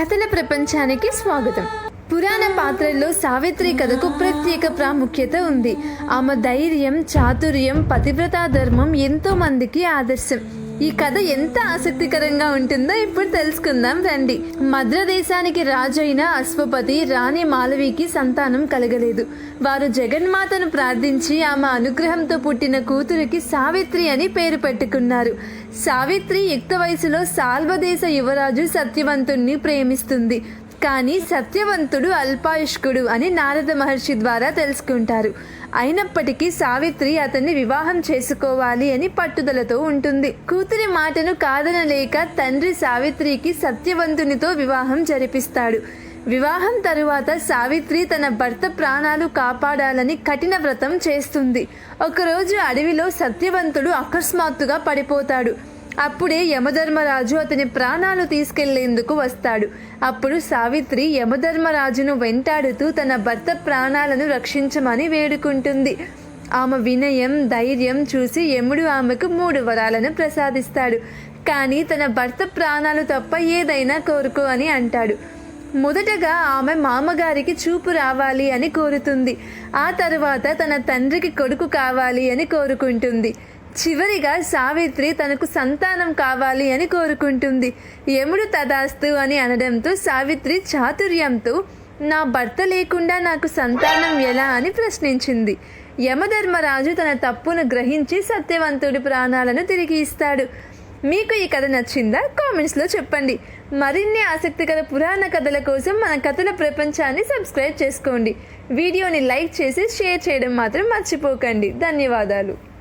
కథల ప్రపంచానికి స్వాగతం. పురాణ పాత్రల్లో సావిత్రి కథకు ప్రత్యేక ప్రాముఖ్యత ఉంది. ఆమె ధైర్యం చాతుర్యం పతివ్రతా ధర్మం ఎంతో మందికి ఆదర్శం. ఈ కథ ఎంత ఆసక్తికరంగా ఉంటుందో ఇప్పుడు తెలుసుకుందాం రండి. మద్ర దేశానికి రాజైన అశ్వపతి రాణి మాలవికి సంతానం కలగలేదు. వారు జగన్మాతను ప్రార్థించి ఆమె అనుగ్రహంతో పుట్టిన కూతురికి సావిత్రి అని పేరు పెట్టుకున్నారు. సావిత్రి యుక్త వయసులో సాల్వదేశ యువరాజు సత్యవంతుణ్ణి ప్రేమిస్తుంది. కానీ సత్యవంతుడు అల్పాయుష్కుడు అని నారద మహర్షి ద్వారా తెలుసుకుంటారు. అయినప్పటికీ సావిత్రి అతన్ని వివాహం చేసుకోవాలి అని పట్టుదలతో ఉంటుంది. కూతురి మాటను కాదనలేక తండ్రి సావిత్రికి సత్యవంతునితో వివాహం జరిపిస్తాడు. వివాహం తరువాత సావిత్రి తన భర్త ప్రాణాలు కాపాడాలని కఠిన వ్రతం చేస్తుంది. ఒకరోజు అడవిలో సత్యవంతుడు అకస్మాత్తుగా పడిపోతాడు. అప్పుడే యమధర్మరాజు అతని ప్రాణాలు తీసుకెళ్ళేందుకు వస్తాడు. అప్పుడు సావిత్రి యమధర్మరాజును వెంటాడుతూ తన భర్త ప్రాణాలను రక్షించమని వేడుకుంటుంది. ఆమె వినయం ధైర్యం చూసి యముడు ఆమెకు మూడు వరాలను ప్రసాదిస్తాడు. కానీ తన భర్త ప్రాణాలు తప్ప ఏదైనా కోరుకో అని అంటాడు. మొదటగా ఆమె మామగారికి చూపు రావాలి అని కోరుతుంది. ఆ తరువాత తన తండ్రికి కొడుకు కావాలి అని కోరుకుంటుంది. చివరిగా సావిత్రి తనకు సంతానం కావాలి అని కోరుకుంటుంది. యముడు తదాస్తు అని అనడంతో సావిత్రి చాతుర్యంతో నా భర్త లేకుండా నాకు సంతానం ఎలా అని ప్రశ్నించింది. యమధర్మరాజు తన తప్పును గ్రహించి సత్యవంతుడి ప్రాణాలను తిరిగి ఇస్తాడు. మీకు ఈ కథ నచ్చిందా? కామెంట్స్లో చెప్పండి. మరిన్ని ఆసక్తికర పురాణ కథల కోసం మన కథల ప్రపంచాన్ని సబ్స్క్రైబ్ చేసుకోండి. వీడియోని లైక్ చేసి షేర్ చేయడం మాత్రం మర్చిపోకండి. ధన్యవాదాలు.